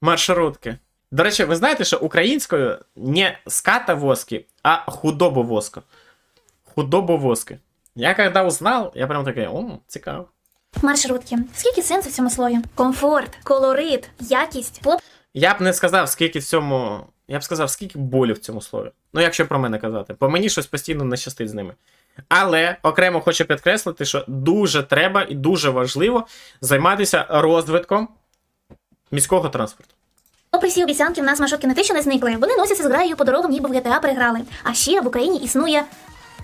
Маршрутки. До речі, ви знаєте, що українською не ската воски, а худобовоска. Худобовоски. Я коли узнал, я прям такий, о, цікаво. Маршрутки. Скільки сенсу в цьому слові? Комфорт, колорит, якість, поп. Я б не сказав, скільки в цьому. Я б сказав, скільки болі в цьому слові. Ну, якщо про мене казати. По мені щось постійно не щастить з ними. Але окремо хочу підкреслити, що дуже треба і дуже важливо займатися розвитком міського транспорту. Попри всі обіцянки, в нас маршрутки не те, що не зникли. Вони носяться з граєю по дорогам, ніби в GTA переграли. А ще в Україні існує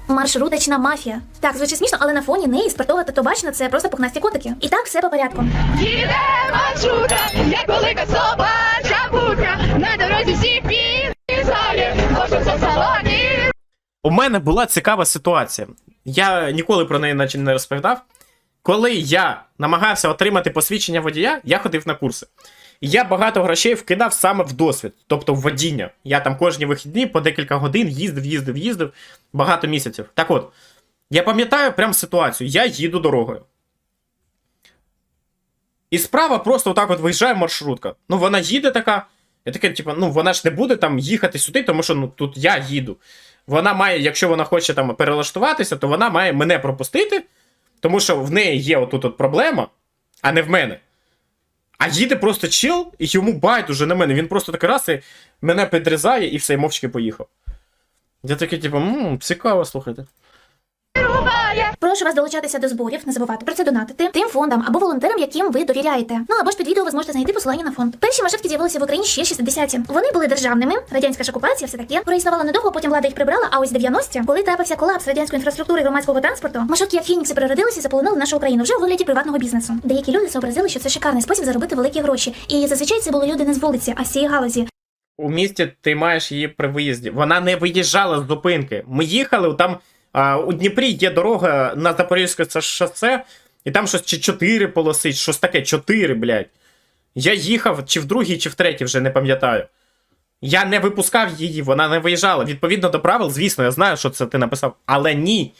маршруточна мафія. Так, звучить смішно, але на фоні неї спортова та це просто пухнасті котики. І так все по порядку. Їде маршрутка, як велика собача будка, на дорозі всі підрізає, в салоні. У мене була цікава ситуація. Я ніколи про неї наче не розповідав. Коли я намагався отримати посвідчення водія, я ходив на курси. І я багато грошей вкидав саме в досвід, тобто в водіння. Я там кожні вихідні по декілька годин їздив, їздив, їздив багато місяців. Так от, я пам'ятаю прям ситуацію: я їду дорогою. І справа просто отак от виїжджає маршрутка. Ну, вона їде така. Я таке, типу, ну вона ж не буде там їхати сюди, тому що ну тут я їду. Вона має, якщо вона хоче там перелаштуватися, то вона має мене пропустити, тому що в неї є отут от проблема, а не в мене. А їде просто чил, і йому байдуже на мене. Він просто так раз і мене підрізає і все, і мовчки поїхав. Я такий, типу, цікаво, слухайте. Прошу вас долучатися до зборів, не забувати про це донатити тим фондам або волонтерам, яким ви довіряєте. Ну або ж під відео ви зможете знайти посилання на фонд. Перші маршрутки з'явилися в Україні ще 60-ті. Вони були державними, радянська ж окупація, все таке. Проіснувало недовго, потім влада їх прибрала. А ось 90-ті, коли трапився колапс радянської інфраструктури і громадського транспорту, маршрутки як фінікси переродилися і заполонили нашу Україну вже у вигляді приватного бізнесу. Деякі люди зобразили, що це шикарний спосіб заробити великі гроші. І зазвичай це були люди не з вулиці, а з цієї галузі. У місті ти маєш її при виїзді. Вона не виїжджала з зупинки. Ми їхали, там у Дніпрі є дорога на Запорізьке це шосе, і там щось чи чотири полоси, щось таке, чотири, блядь. Я їхав чи в другій, чи в третій, вже не пам'ятаю. Я не випускав її, вона не виїжджала. Відповідно до правил, звісно, я знаю, що це ти написав. Але ні.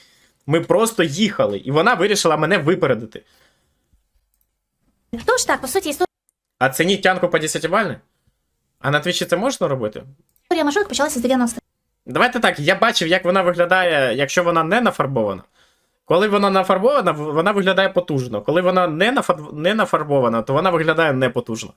Ми просто їхали, і вона вирішила мене випередити. Тож так, по суті, А цініть тянку по 10 бальне? А на твічі це можна робити? історія маршруток почалася з 90-х. Давайте так, я бачив, як вона виглядає, якщо вона не нафарбована. Коли вона нафарбована, вона виглядає потужно. Коли вона не нафарбована, то вона виглядає непотужно.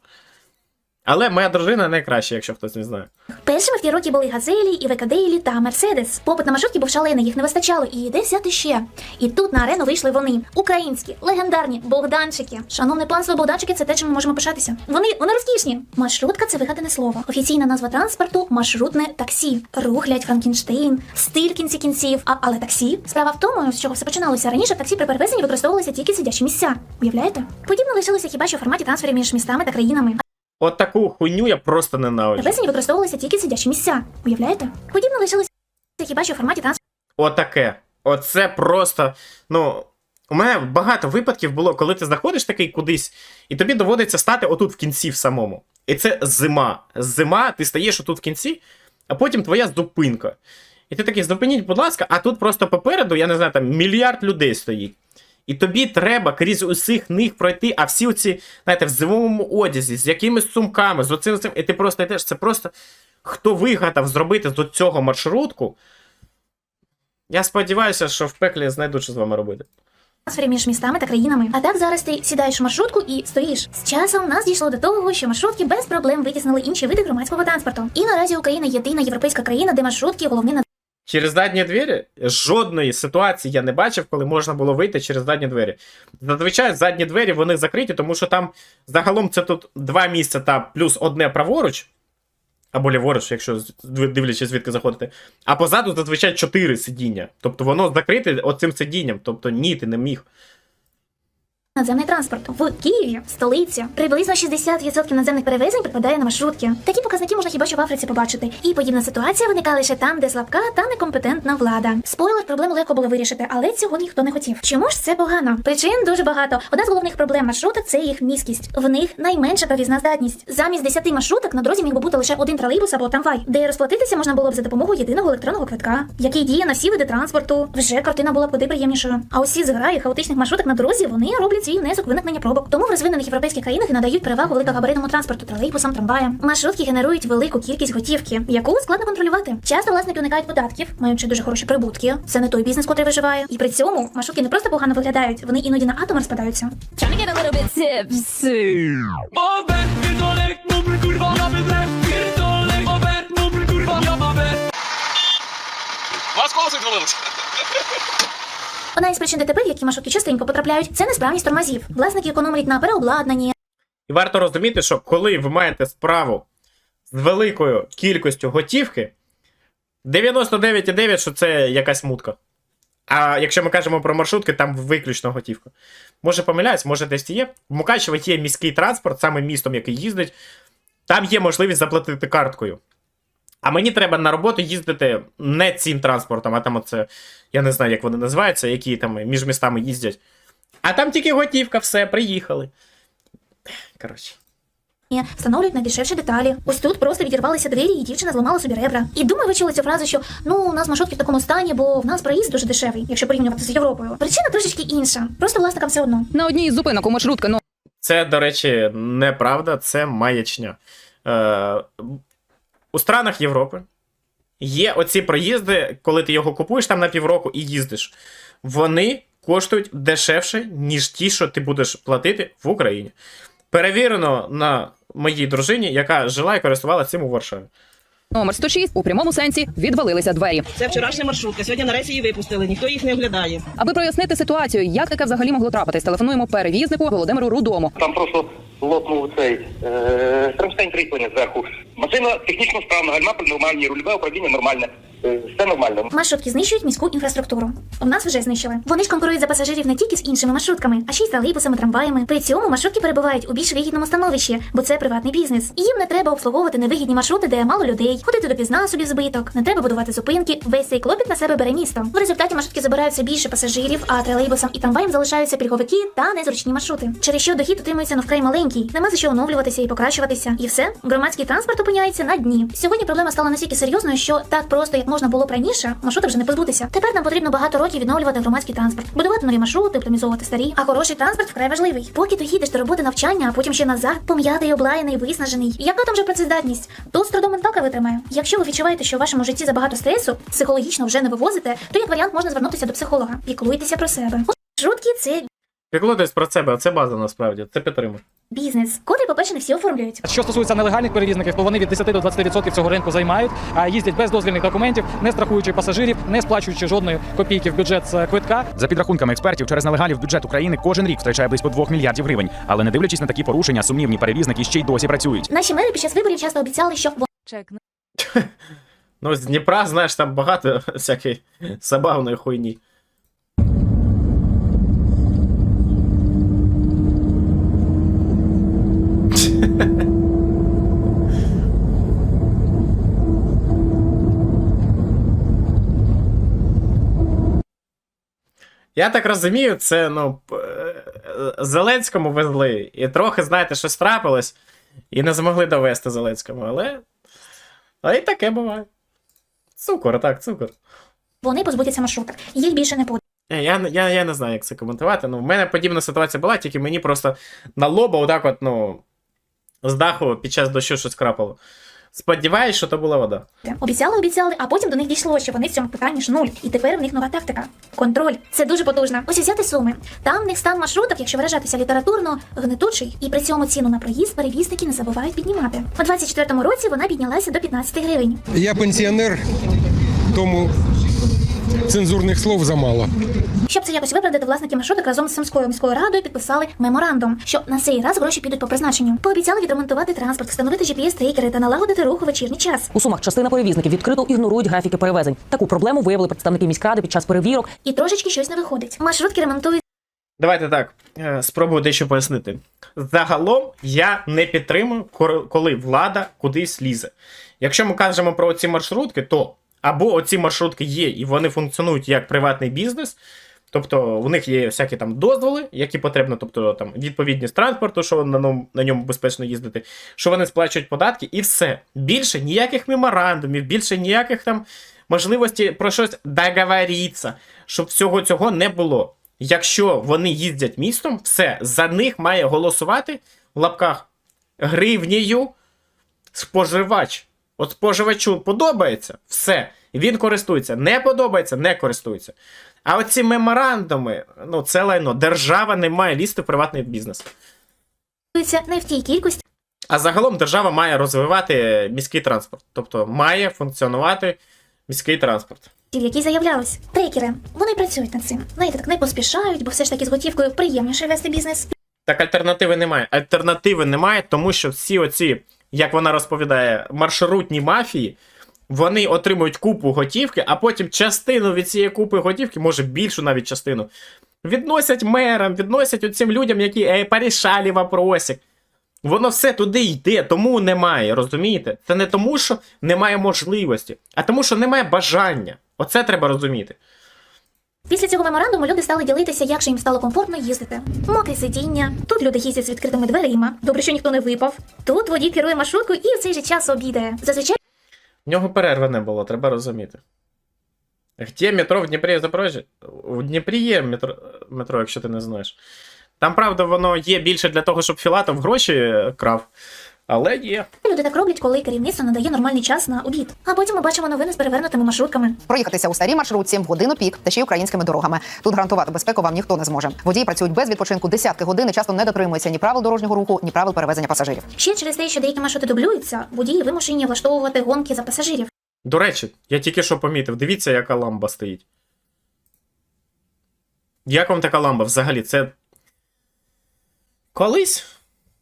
Але моя дружина найкраща, якщо хтось не знає. Першими в ті роки були газелі, і ВКД, та Мерседес. Попит на маршрутки був шалений, їх не вистачало. І де взяти ще? І тут на арену вийшли вони, українські, легендарні Богданчики. Шановне панство, Богданчики це те, чим ми можемо пишатися. Вони вони розкішні. Маршрутка це вигадане слово. Офіційна назва транспорту маршрутне таксі. Рухлядь Франкенштейн, стиль кінці кінців. А але таксі. Справа в тому, з чого все починалося. Раніше таксі при перевезенні використовувалися тільки сидячі місця. Уявляєте? Подібно лишилося хіба що в форматі трансферів між містами та країнами. От таку хуйню я просто ненавиджу. Перевезені використовувалися тільки сидячі місця. Уявляєте? Подібно лишилося хіба що в форматі трансферів Отаке. Оце просто. Ну. У мене багато випадків було, коли ти заходиш такий кудись, і тобі доводиться стати отут в кінці в самому. І це зима. Зима, ти стаєш отут в кінці, а потім твоя зупинка. І ти такий, зупиніть, будь ласка, а тут просто попереду, я не знаю, там мільярд людей стоїть. І тобі треба крізь усіх них пройти, а всі оці, знаєте, в зимовому одязі, з якимись сумками, з оцим цим, і ти просто йдеш. Це просто хто вигадав зробити до цього маршрутку. Я сподіваюся, що в пеклі знайдуть, що з вами робити. між містами та країнами. А так зараз ти сідаєш в маршрутку і стоїш. З часом нас дійшло до того, що маршрутки без проблем витіснили інші види громадського транспорту. І наразі Україна єдина європейська країна, де маршрутки головні на Через задні двері жодної ситуації я не бачив, коли можна було вийти через задні двері. Зазвичай задні двері вони закриті, тому що там загалом це тут два місця та плюс одне праворуч. Або ліворуч, якщо дивлячись, звідки заходите. А позаду зазвичай чотири сидіння. Тобто воно закрите оцим сидінням. Тобто ні, ти не міг. Надземний транспорт в Києві, столиці, приблизно 60% надземних перевезень припадає на маршрутки. Такі показники можна хіба що в Африці побачити. І подібна ситуація виникає лише там, де слабка та некомпетентна влада. Спойлер, проблему легко було вирішити, але цього ніхто не хотів. Чому ж це погано? Причин дуже багато. Одна з головних проблем маршруток це їх міськість. В них найменша провізна здатність. Замість 10 маршруток на дорозі міг би бути лише один тролейбус або трамвай, де розплатитися можна було б за допомогою єдиного електронного квитка, який діє на всі види транспорту. Вже картина була куди приємнішою. А усі зграї хаотичних маршруток на дорозі вони роблять свій внесок виникнення пробок. Тому в розвинених європейських країнах надають перевагу великогабаритному транспорту, тролейбусам, трамваям. Маршрутки генерують велику кількість готівки, яку складно контролювати. Часто власники уникають податків, маючи дуже хороші прибутки. Це не той бізнес, котрий виживає. І при цьому маршрутки не просто погано виглядають, вони іноді на атом розпадаються. Вас колесо відвалилося? Одна із причин ДТП, які маршрутки частенько потрапляють, це несправність тормозів. Власники економлять на переобладнанні, І варто розуміти, що коли ви маєте справу з великою кількістю готівки, 99,9, що це якась мутка. А якщо ми кажемо про маршрутки, там виключно готівка. Може помиляюсь, може десь є. В Мукачево є міський транспорт, саме містом, який їздить. Там є можливість заплатити карткою. А мені треба на роботу їздити не цим транспортом, а там оце, я не знаю, як вони називаються, які там між містами їздять. А там тільки готівка, все, приїхали. Коротше. встановлюють найдешевші деталі. Ось тут просто відірвалися двері, і дівчина зламала собі ребра. І думаю, ви чули цю фразу, що ну у нас маршрутки в такому стані, бо в нас проїзд дуже дешевий, якщо порівнювати з Європою. Причина трошечки інша. Просто власникам все одно. На одній із зупинок у маршрутки ну, Це, до речі, неправда, це маячня. Е, у странах Європи є оці проїзди, коли ти його купуєш там на півроку і їздиш. Вони коштують дешевше, ніж ті, що ти будеш платити в Україні. Перевірено на моїй дружині, яка жила і користувалася цим у Варшаві. номер 106 у прямому сенсі відвалилися двері. Це вчорашня маршрутка. Сьогодні на рейсі її випустили, ніхто їх не оглядає. Аби прояснити ситуацію, як таке взагалі могло трапитись, телефонуємо перевізнику Володимиру Рудому. Там просто лопнув цей е, кронштейн кріплення зверху. Машина технічно справна, гальма нормальні, рульове управління нормальне. Е, все нормально. Маршрутки знищують міську інфраструктуру. У нас вже знищили. Вони ж конкурують за пасажирів не тільки з іншими маршрутками, а ще й тролейбусами, трамваями. При цьому маршрутки перебувають у більш вигідному становищі, бо це приватний бізнес. І їм не треба обслуговувати невигідні маршрути, де мало людей, ходити допізна собі в збиток, не треба будувати зупинки. Весь цей клопіт на себе бере місто. В результаті маршрутки забирають все більше пасажирів, а тролейбусам і трамваям залишаються пільговики та незручні маршрути. Через що дохід утримується ну вкрай маленький, нема за що оновлюватися і покращуватися. І все, громадський транспорт опиняється на дні. Сьогодні проблема стала настільки серйозною, що так просто як можна було б раніше, маршрути вже не позбутися. Тепер нам потрібно багато років відновлювати громадський транспорт, будувати нові маршрути, оптимізовувати старі. А хороший транспорт вкрай важливий. Поки ти їдеш до роботи навчання, а потім ще назад, пом'ятий, облаяний, виснажений. Яка там вже працездатність? Тут з трудом менталка витримає. Якщо ви відчуваєте, що в вашому житті забагато стресу, психологічно вже не вивозите, то як варіант можна звернутися до психолога. Піклуйтеся про себе. Маршрутки це Піклуйтесь про себе, це база насправді, це підтримує. бізнес, котрий, по-перше, не всі оформлюють. Що стосується нелегальних перевізників, то вони від 10 до 20% цього ринку займають, а їздять без дозвільних документів, не страхуючи пасажирів, не сплачуючи жодної копійки в бюджет з квитка. За підрахунками експертів, через нелегалів бюджет України кожен рік втрачає близько 2 мільярдів гривень. Але не дивлячись на такі порушення, сумнівні перевізники ще й досі працюють. Наші мери під час виборів часто обіцяли, що Ну, з Дніпра, знаєш, там багато всякої забавної хуйні. Я так розумію, це, ну, е, Зеленському везли, і трохи, знаєте, щось трапилось, і не змогли довести Зеленському, але. А і таке буває. Цукор, так, цукор. вони позбудуться маршруток. Їх більше не буде. Е, Я, я, я не знаю, як це коментувати. Ну, в мене подібна ситуація була, тільки мені просто на лоба, отак от, ну, з даху під час дощу щось крапало. Сподіваюсь, що то була вода. Обіцяли, обіцяли, а потім до них дійшло, що вони в цьому питанні ж нуль. І тепер в них нова тактика. Контроль. Це дуже потужно. Ось взяти суми. Там в них стан маршруток, якщо виражатися літературно, гнетучий, і при цьому ціну на проїзд перевізники не забувають піднімати. У 24-му році вона піднялася до 15 гривень. Я пенсіонер, тому цензурних слов замало. Щоб це якось виправдати, власники маршруток разом з Сумською міською радою підписали меморандум, що на цей раз гроші підуть по призначенню. Пообіцяли відремонтувати транспорт, встановити GPS-трекери та налагодити рух у вечірній час. У сумах частина перевізників відкрито ігнорують графіки перевезень. Таку проблему виявили представники міськради під час перевірок. І трошечки щось не виходить. Маршрутки ремонтують. Давайте так, е, спробую дещо пояснити. Загалом я не підтримую, коли влада кудись лізе. Якщо ми кажемо про ці маршрутки, то або оці маршрутки є і вони функціонують як приватний бізнес, тобто у них є всякі там дозволи, які потрібно, тобто там відповідність транспорту, що на ньому, на ньому безпечно їздити, що вони сплачують податки, і все. Більше ніяких меморандумів, більше ніяких там можливості про щось договоритися, щоб всього цього не було. якщо вони їздять містом, все, за них має голосувати в лапках гривнею споживач. От споживачу подобається, все. Він користується. Не подобається, не користується. А оці меморандуми, ну це лайно. Держава не має лізти в приватний бізнес. не в тій кількості, А загалом держава має розвивати міський транспорт. Тобто має функціонувати міський транспорт. в якій заявлялось. Трекери, вони працюють над цим. Знаєте, так не поспішають, бо все ж таки з готівкою приємніше вести бізнес. Так альтернативи немає. Альтернативи немає, тому що всі оці, як вона розповідає, маршрутні мафії, вони отримують купу готівки, а потім частину від цієї купи готівки, може більшу навіть частину, відносять мерам, відносять оцим людям, які е, порішали вопросик. Воно все туди йде, тому немає, розумієте? Це не тому, що немає можливості, а тому, що немає бажання. Оце треба розуміти. Після цього меморандуму люди стали ділитися, як же їм стало комфортно їздити. Мокре сидіння. Тут люди їздять з відкритими дверима. Добре, що ніхто не випав. Тут водій керує маршруткою і в цей же час обідає. Зазвичай В нього перерви не було, треба розуміти. Где метро в Дніпрі і Запорожжі? У Дніпрі є метро, метро, якщо ти не знаєш. Там, правда, воно є більше для того, щоб Філатов гроші крав. Але є. люди так роблять, коли керівництво надає нормальний час на обід. А потім ми бачимо новини з перевернутими маршрутками. Проїхатися у старій маршрутці в годину пік та ще й українськими дорогами. Тут гарантувати безпеку вам ніхто не зможе. Водії працюють без відпочинку десятки годин і часто не дотримуються ні правил дорожнього руху, ні правил перевезення пасажирів. Ще через те, що деякі маршрути дублюються, водії вимушені влаштовувати гонки за пасажирів. До речі, я тільки що помітив, дивіться, яка ламба стоїть. Як вам така ламба взагалі? Це. Колись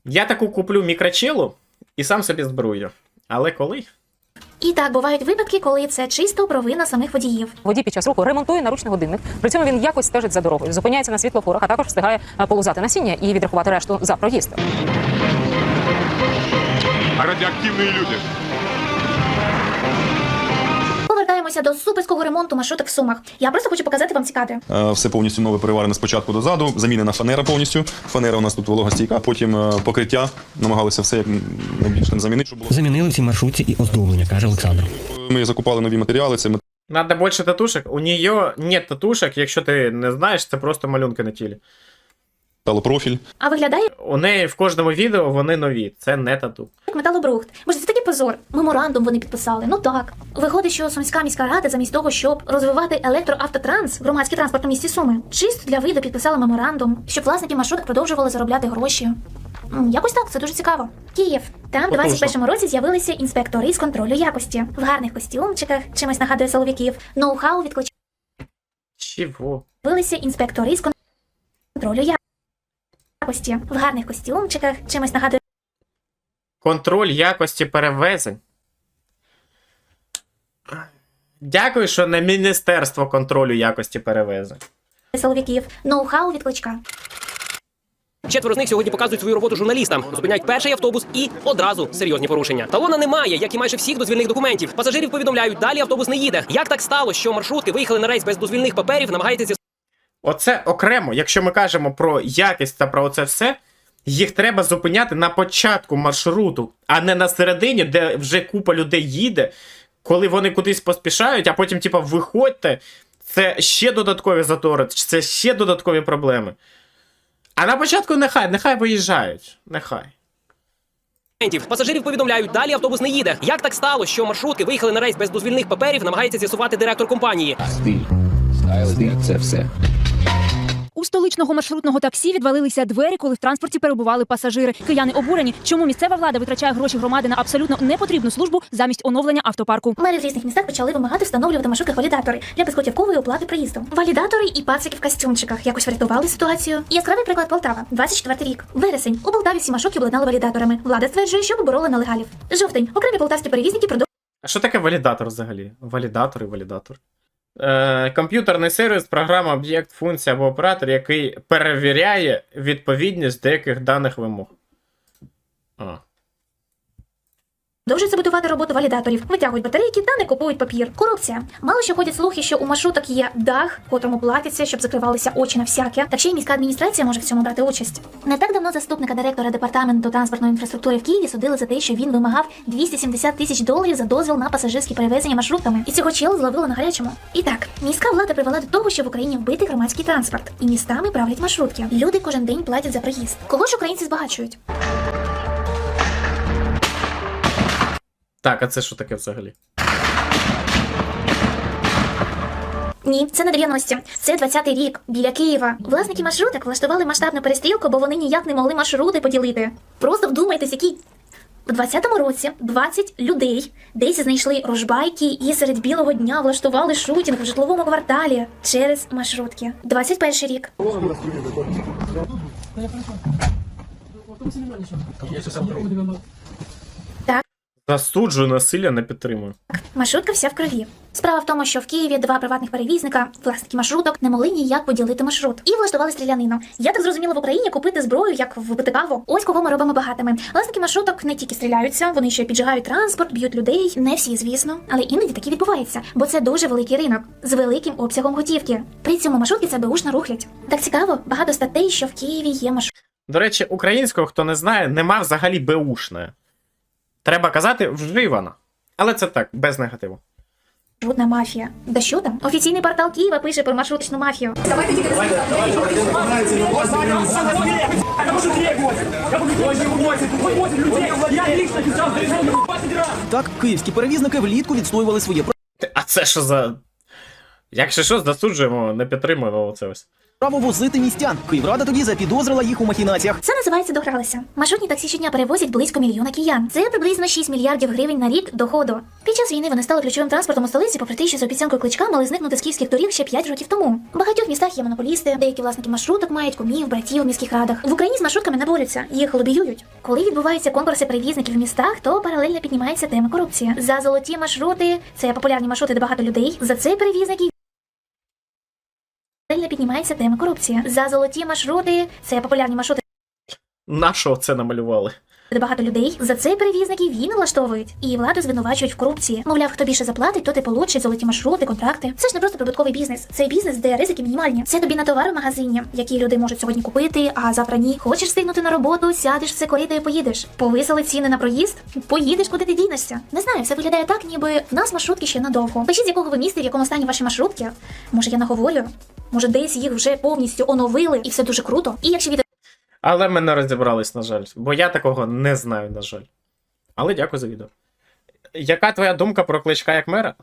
я таку куплю мікрочелу і сам собі збрую. Але коли? І так бувають випадки, коли це чисто провина самих водіїв. Водій під час руху ремонтує наручний годинник. При цьому він якось стежить за дорогою, зупиняється на світлофорах, а також встигає е, полузати насіння і відрахувати решту за проїзд. Радіоактивні люди. Повертаємося до суперського ремонту маршруток в Сумах. Я просто хочу показати вам цікаве. Е, Все повністю нове переварене спочатку до заду, замінена фанера повністю. Фанера у нас тут вологостійка, потім е, покриття. Намагалися все як найбільш там замінити, щоб було. Замінили в цій маршрутці і оздоблення, каже Олександр. Ми закупали нові матеріали, це Надо більше татушек. У нее нет татушек, якщо ти не знаєш, це просто малюнки на тілі. Металопрофіль. А виглядає У неї в кожному відео вони нові. Це не тату. як металобрухт. Може, це такий позор. Меморандум вони підписали. Ну так. Виходить, що Сумська міська рада, замість того, щоб розвивати електроавтотранс, громадський транспорт у місті Суми, чисто для виду підписали меморандум, щоб власники маршруток продовжували заробляти гроші. М, Якось так, це дуже цікаво. Київ. Там в Потужно. 21-му році з'явилися інспектори з контролю якості в гарних костюмчиках, чимось нагадує силовиків. Ноу-хау відключили Чого? інспектори з контролю якості в гарних костюмчиках, чимось нагадує Контроль якості перевезень. Дякую, що не Міністерство контролю якості перевезень. силовиків. Ноу-хау від кличка. Четверо з них сьогодні показують свою роботу журналістам. Зупиняють перший автобус і одразу серйозні порушення. Талона немає, як і майже всіх дозвільних документів. Пасажирів повідомляють, далі автобус не їде. Як так стало, що маршрутки виїхали на рейс без дозвільних паперів, намагається Оце окремо, якщо ми кажемо про якість та про це все, їх треба зупиняти на початку маршруту, а не на середині, де вже купа людей їде, коли вони кудись поспішають, а потім, типа, виходьте. Це ще додаткові затори, це ще додаткові проблеми. А на початку нехай, нехай виїжджають. Нехай. Пасажирів повідомляють, далі автобус не їде. Як так стало, що маршрутки виїхали на рейс без дозвільних паперів, намагається з'ясувати директор компанії. Це все. У столичного маршрутного таксі відвалилися двері, коли в транспорті перебували пасажири. Кияни обурені, чому місцева влада витрачає гроші громади на абсолютно непотрібну службу замість оновлення автопарку. Мери в різних містах почали вимагати встановлювати в валідатори для безготівкової оплати проїзду. Валідатори і пацики в костюмчиках якось врятували ситуацію. Яскравий приклад Полтава, 24 рік. Вересень. У Полтаві всі маршрутки обладнали валідаторами. Влада стверджує, що поборола нелегалів. Жовтень. Окремі полтавські перевізники продовжують А що таке валідатор взагалі? Валідатор і валідатор. Е, комп'ютерний сервіс, програма, об'єкт, функція або оператор, який перевіряє відповідність деяких даних вимог. А. Продовжують саботувати роботу валідаторів, витягують батарейки та не купують папір. Корупція. Мало що ходять слухи, що у маршруток є дах, котрому платиться, щоб закривалися очі на всяке. Так ще й міська адміністрація може в цьому брати участь. Не так давно заступника директора департаменту транспортної інфраструктури в Києві судили за те, що він вимагав 270 тисяч доларів за дозвіл на пасажирські перевезення маршрутками. І цього чел зловили на гарячому. І так, міська влада привела до того, що в Україні вбитий громадський транспорт, і містами правлять маршрутки. Люди кожен день платять за проїзд. Кого ж українці збагачують? Так, а це що таке взагалі? Ні, це не 90-ті. Це 20-й рік біля Києва. Власники маршруток влаштували масштабну перестрілку, бо вони ніяк не могли маршрути поділити. Просто вдумайтесь, які. У 20-му році 20 людей десь знайшли рожбайки і серед білого дня влаштували шутінг в житловому кварталі через маршрутки. 21 рік. Так, Засуджую насилля, не підтримую. маршрутка вся в крові. Справа в тому, що в Києві два приватних перевізника, власники маршруток, не могли ніяк поділити маршрут і влаштували стрілянину. Я так зрозуміла, в Україні купити зброю, як вбити каву. Ось кого ми робимо багатими. Власники маршруток не тільки стріляються, вони ще піджигають транспорт, б'ють людей. Не всі, звісно, але іноді таке відбувається, бо це дуже великий ринок з великим обсягом готівки. При цьому маршрутки це беушно рухлять. Так цікаво, багато статей, що в Києві є маршрутки. До речі, українського, хто не знає, нема взагалі беушне. Треба казати вживана. Але це так, без негативу. Маршрутна мафія. Да що там? Офіційний портал Києва пише про маршрутичну мафію. Так, київські перевізники влітку відстоювали своє А це що за. Якщо що, засуджуємо, не підтримуємо оце ось. Право возити містян. Київрада тоді запідозрила їх у махінаціях. Це називається догралися. Маршрутні таксі щодня перевозять близько мільйона киян. Це приблизно 6 мільярдів гривень на рік доходу. Під час війни вони стали ключовим транспортом у столиці, попри те, що з обіцянкою кличка мали зникнути з київських доріг ще 5 років тому. В багатьох містах є монополісти, деякі власники маршруток мають кумів, братів у міських радах. В Україні з маршрутками не борються, їх лобіюють. Коли відбуваються конкурси перевізників в містах, то паралельно піднімається тема корупції. За золоті маршрути це популярні маршрути, де багато людей. За це перевізники Паралельно піднімається тема корупція. За золоті маршрути це популярні маршрути. На що це намалювали? Де багато людей за це перевізники він влаштовують і владу звинувачують в корупції. Мовляв, хто більше заплатить, то ти получить золоті маршрути, контракти. Це ж не просто прибутковий бізнес. Це бізнес, де ризики мінімальні. Це тобі на товар в магазині, які люди можуть сьогодні купити, а завтра ні. Хочеш встигнути на роботу, сядеш все корито і поїдеш. Повисили ціни на проїзд, поїдеш, куди ти дінешся. Не знаю, все виглядає так, ніби в нас маршрутки ще надовго. Пишіть, з якого ви міста, в якому стані ваші маршрутки. Може, я наговорю. Може, десь їх вже повністю оновили, і все дуже круто. І якщо відео Але ми не розібрались, на жаль. Бо я такого не знаю, на жаль. Але дякую за відео. Яка твоя думка про кличка як мера?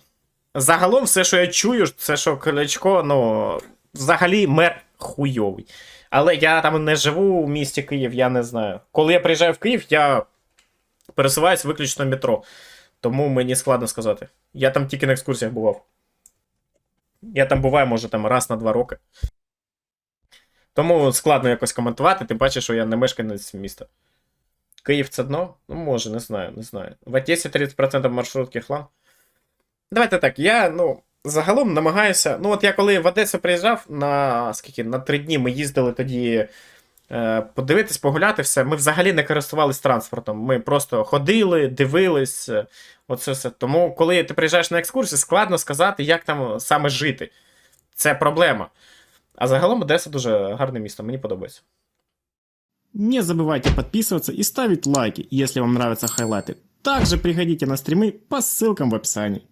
Загалом, все, що я чую, це що Кличко, ну, взагалі мер хуйовий. Але я там не живу у місті Київ, я не знаю. Коли я приїжджаю в Київ, я пересуваюсь виключно метро. Тому мені складно сказати. Я там тільки на екскурсіях бував. Я там буваю, може, там раз на два роки. Тому складно якось коментувати, тим паче, що я не мешканець міста. Київ це дно? Ну, може, не знаю, не знаю. В Одесі 30% маршрутки хлам. Давайте так, я, ну, загалом намагаюся. Ну, от я коли в Одесу приїжджав на скільки, на три дні ми їздили тоді е, подивитись, погуляти все. Ми взагалі не користувались транспортом. Ми просто ходили, дивились. е, Оце все. Тому, коли ти приїжджаєш на екскурсію, складно сказати, як там саме жити. Це проблема. А загалом Одеса дуже гарне місто, мені подобається. Не забывайте подписываться и ставить лайки, если вам нравятся хайлайты. Также приходите на стримы по ссылкам в описании.